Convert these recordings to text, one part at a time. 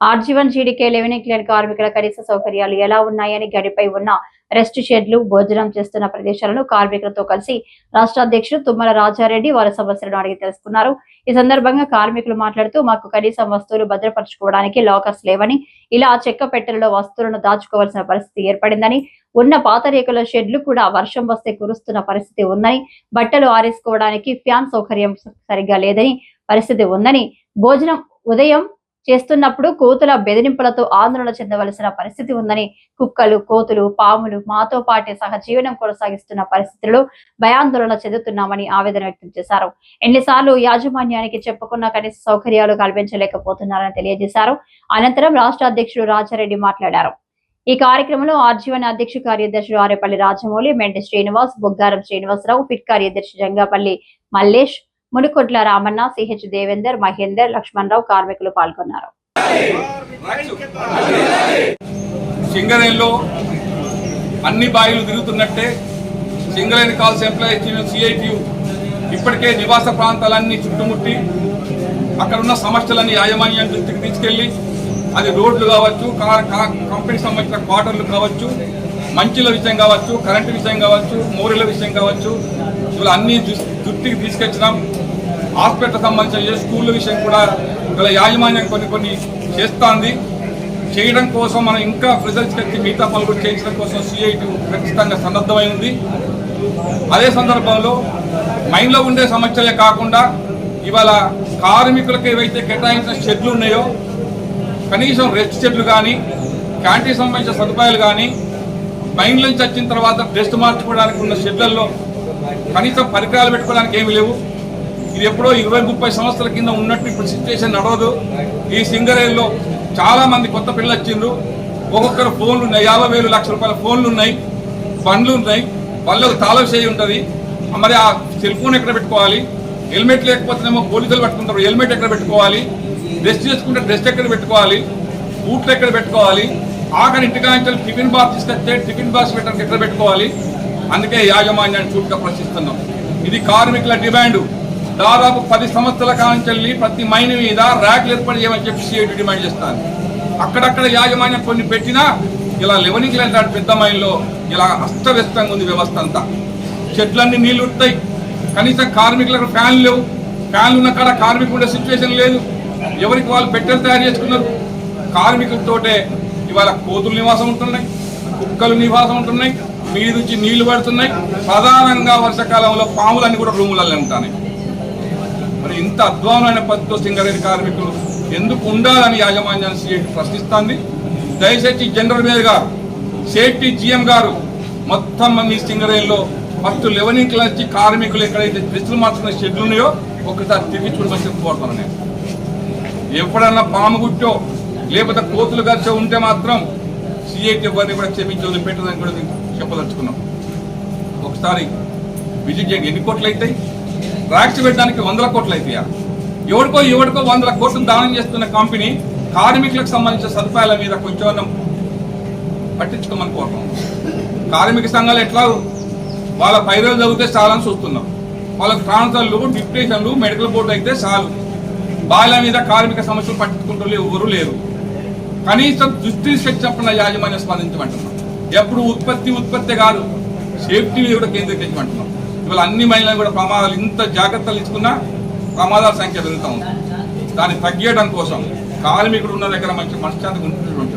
RG one GDK eleven clear కార్మికుల కనీస సౌకర్యాలు ఎలా ఉన్నాయని గడిపై ఉన్న రెస్ట్ షెడ్లు భోజనం చేస్తున్న ప్రదేశాలను కార్మికులతో కలిసి రాష్ట్ర అధ్యక్షుడు తుమ్మల రాజారెడ్డి వారి సమస్యలను అడిగి తెలుసుకున్నారు. ఈ సందర్భంగా కార్మికులు మాట్లాడుతూ మాకు కనీసం వస్తువులు భద్రపరచుకోవడానికి లాకర్స్ లేవని ఇలా చెక్క పెట్టెలలో వస్తువులను దాచుకోవాల్సిన పరిస్థితి ఏర్పడిందని ఉన్న పాత రేకుల షెడ్లు కూడా వర్షం వస్తే కురుస్తున్న పరిస్థితి ఉందని బట్టలు ఆరేసుకోవడానికి ఫ్యాన్ సౌకర్యం సరిగ్గా లేదని పరిస్థితి ఉందని భోజనం ఉదయం చేస్తున్నప్పుడు కోతుల బెదిరింపులతో ఆందోళన చెందవలసిన పరిస్థితి ఉందని కుక్కలు కోతులు పాములు మాతో పాటే సహజీవనం కొనసాగిస్తున్న పరిస్థితుల్లో భయాందోళన చెందుతున్నామని ఆవేదన వ్యక్తం చేశారు. ఎన్నిసార్లు యాజమాన్యానికి చెప్పుకున్న కనీస సౌకర్యాలు కల్పించలేకపోతున్నారని తెలియజేశారు. అనంతరం రాష్ట్ర అధ్యక్షుడు రాజారెడ్డి మాట్లాడారు. ఈ కార్యక్రమంలో ఆర్జీవన్ అధ్యక్ష కార్యదర్శులు ఆరేపల్లి రాజమౌళి మెండి శ్రీనివాస్ బొగ్గారం శ్రీనివాసరావు ఫిట్ కార్యదర్శి జంగాపల్లి మల్లేష్ మునుకొట్ల రామన్న సిహెచ్ దేవేందర్ మహేందర్ లక్ష్మణరావు కార్మికులు పాల్గొన్నారు. సింగరేణిలో అన్ని బాయిలు తిరుగుతున్నట్టే సింగరేణి కాల్స్ ఎంప్లాయీస్ యూనియన్ సిఐటియు ఇప్పటికే నివాస ప్రాంతాలన్నీ చుట్టుముట్టి అక్కడ ఉన్న సమస్యలన్నీ యాజమాన్యం దృష్టికి తీసుకెళ్ళి అది రోడ్లు కావచ్చు కా- కా- కంపెనీకి సంబంధించిన క్వార్టర్లు కావచ్చు మంచుల విషయం కావచ్చు కరెంటు విషయం కావచ్చు మోరీల విషయం కావచ్చు ఇవాళ అన్ని దృష్టికి తీసుకొచ్చినాం. హాస్పిటల్ సంబంధించిన స్కూళ్ళ విషయం కూడా ఇలా యాజమాన్యం కొన్ని కొన్ని చేస్తుంది. చేయడం కోసం మనం ఇంకా రిజల్ట్స్ కట్టి మిగతా పనులు చేయించడం కోసం సిఐటి ఖచ్చితంగా సన్నద్ధమై ఉంది. అదే సందర్భంలో మైండ్లో ఉండే సమస్యలే కాకుండా ఇవాళ కార్మికులకు ఏవైతే కేటాయించిన షెడ్లు ఉన్నాయో కనీసం రెస్ట్ షెడ్లు కానీ క్యాంటీన్ సంబంధించిన సదుపాయాలు కానీ మైండ్ నుంచి వచ్చిన తర్వాత డ్రెస్ మార్చుకోవడానికి ఉన్న షెడ్లలో కనీసం పరికరాలు పెట్టుకోవడానికి ఏమీ లేవు. ఇది ఎప్పుడో ఇరవై ముప్పై సంవత్సరాల కింద ఉన్నట్టు ఇప్పుడు సిచ్యువేషన్ నడవదు. ఈ సింగరేణిలో చాలా మంది కొత్త పిల్లలు వచ్చిండ్రు. ఒక్కొక్కరు ఫోన్లు ఉన్నాయి. యాభై వేలు లక్ష రూపాయల ఫోన్లు ఉన్నాయి. బండ్లు ఉన్నాయి. వాళ్ళకు తాళం చేయి ఉంటుంది. మరి ఆ సెల్ ఫోన్ ఎక్కడ పెట్టుకోవాలి? హెల్మెట్ లేకపోతేనేమో పోలీసులు పట్టుకుంటారు. హెల్మెట్ ఎక్కడ పెట్టుకోవాలి? డ్రెస్ చేసుకుంటే డ్రెస్ ఎక్కడ పెట్టుకోవాలి? బూట్లు ఎక్కడ పెట్టుకోవాలి? ఆఖరి ఇంటికాంచెలు టిఫిన్ బాక్స్ తీసుకొస్తే టిఫిన్ బాక్స్ పెట్టడానికి ఎక్కడ పెట్టుకోవాలి? అందుకే యాజమాన్యాన్ని సూటిగా ప్రశ్నిస్తున్నాం. ఇది కార్మికుల డిమాండ్. దాదాపు పది సంవత్సరాల కాంచెల్లి ప్రతి మైన్ మీద ర్యాక్లు ఏర్పాటు చేయమని చెప్పి సిఐటి డిమాండ్ చేస్తాను. అక్కడక్కడ యాజమాన్యం కొన్ని పెట్టినా ఇలా లెవనింగ్ లాంటి పెద్ద మైన్లో ఇలా అస్తవ్యస్తంగా ఉంది వ్యవస్థ అంతా. చెట్లన్నీ నీళ్ళు ఉంటాయి కనీసం కార్మికులకు ఫ్యాన్లు లేవు. ఫ్యాన్లు ఉన్న కాడ కార్మికులు సిచ్యువేషన్ లేదు. ఎవరికి వాళ్ళు పెట్టెలు తయారు చేసుకున్నారు? కార్మికులతోటే ఇవాళ కోతులు నివాసం ఉంటున్నాయి కుక్కలు నివాసం ఉంటున్నాయి మీద నుంచి నీళ్ళు పడుతున్నాయి. ప్రధానంగా వర్షాకాలంలో పాములన్నీ కూడా రూములలో ఉంటాయి. మరి ఇంత అధ్వానమైన పద్ధతితో సింగరేణి కార్మికులు ఎందుకు ఉండాలని యాజమాన్యాన్ని సిఐటి ప్రశ్నిస్తుంది. దయచేసి జనరల్ మేనేజర్ గారు సేఫ్టీ జిఎం గారు మొత్తం మీ సింగరేణిలో ఫస్ట్ లెవెనింగ్ క్లాస్ కార్మికులు ఎక్కడైతే డ్రెస్సులు మార్చుకున్న షెడ్లు ఉన్నాయో ఒకసారి తిరిగి చూడమని చెప్పుకోవడతాను నేను. ఎప్పుడన్నా పాము గుట్టో లేకపోతే కోతులు ఖర్చు ఉంటే మాత్రం సిఐటి ఎవరిని కూడా క్షమించి వదిలిపెట్టదని కూడా చెప్పదలుచుకున్నాం. ఒకసారి విజిట్ చేయండి. ఎన్ని కోట్లు అవుతాయి? ర్యాక్స్ పెట్టడానికి వందల కోట్లు అవుతాయా? ఎవడికో ఎవడికో వందల కోట్లు దానం చేస్తున్న కంపెనీ కార్మికులకు సంబంధించిన సదుపాయాల మీద కొంచెం పట్టించుకోమని కోరుతాం కార్మిక సంఘాలు ఎట్లా వాళ్ళ పైరలు చదివితే చాలని చూస్తున్నాం. వాళ్ళకి ట్రాన్స్ఫర్లు డిప్యూటేషన్లు మెడికల్ బోర్డు అయితే చాలు. బాల మీద కార్మిక సమస్యలు పట్టించుకుంటూ ఎవరు లేరు. కనీసం దృష్టి చెప్పిన యాజమాన్యం స్పందించమంటున్నాం. ఎప్పుడు ఉత్పత్తి ఉత్పత్తి కాదు సేఫ్టీ కూడా కేంద్రీకరించమంటున్నాం. ఇవాళ అన్ని మహిళలు కూడా ప్రమాదాలు ఇంత జాగ్రత్తలు ఇచ్చుకున్నా ప్రమాదాల సంఖ్య పెరుగుతూ ఉంది. దాన్ని తగ్గించడం కోసం కార్మికుడు ఉన్న దగ్గర మంచి మనశ్శాంతి ఉంటున్నటువంటి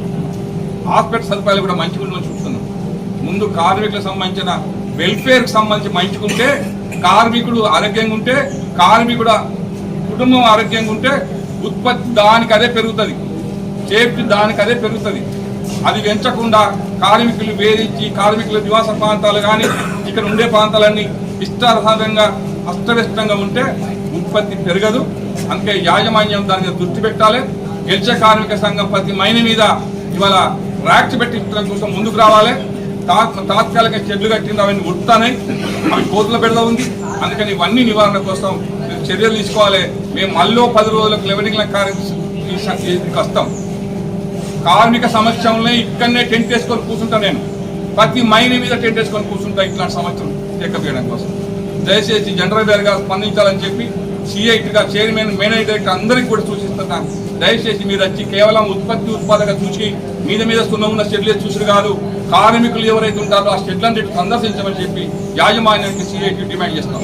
హాస్పిటల్ సదుపాయాలు కూడా మంచిగా ఉండమని చూస్తున్నాం ముందు కార్మికులకు సంబంధించిన వెల్ఫేర్కి సంబంధించి మంచుకుంటే కార్మికుడు ఆరోగ్యంగా ఉంటే కార్మికుడు కుటుంబం ఆరోగ్యంగా ఉంటే ఉత్పత్తి దానికి అదే పెరుగుతుంది. సేఫ్టీ దానికి అదే పెరుగుతుంది. అది పెంచకుండా కార్మికులు వేధించి కార్మికుల నివాస ప్రాంతాలు కానీ ఇక్కడ ఉండే ప్రాంతాలన్నీ ఇష్టారహితంగా అస్తవ్యస్తంగా ఉంటే ఉత్పత్తి పెరగదు. అందుకే యాజమాన్యం దాని మీద దృష్టి పెట్టాలి. గెలిచే కార్మిక సంఘం ప్రతి మైన మీద ఇవాళ ర్యాక్స్ పెట్టించడం కోసం ముందుకు రావాలి. తా- తాత్కాలిక చెడ్లు కట్టింది అవన్నీ ఉడతాయి అవి కోతుల పెడదా ఉంది. అందుకని ఇవన్నీ నివారణ కోసం మీరు చర్యలు తీసుకోవాలి. మేము మళ్ళీ పది రోజులకు లెవెనింగ్ కార్యం వస్తాం కార్మిక సమస్యలనే ఇక్కడనే టెంట్ వేసుకొని కూర్చుంటా నేను. ప్రతి మైని మీద టెంట్ వేసుకొని కూర్చుంటా ఇట్లాంటి సమస్యలు టేకప్ చేయడం కోసం. దయచేసి జనరల్ గారు స్పందించాలని చెప్పి సిఐటిగా చైర్మన్ మేనేజర్ డైరెక్టర్ అందరికీ కూడా సూచిస్తున్నా దయచేసి మీరు వచ్చి కేవలం ఉత్పత్తి ఉత్పాదక చూసి మీద మీద సున్న ఉన్న షెడ్లే చూసుడు కాదు కార్మికులు ఎవరైతే ఉంటారో ఆ షెడ్లను సందర్శించమని చెప్పి యాజమాన్యానికి సిఐటి డిమాండ్ చేస్తాం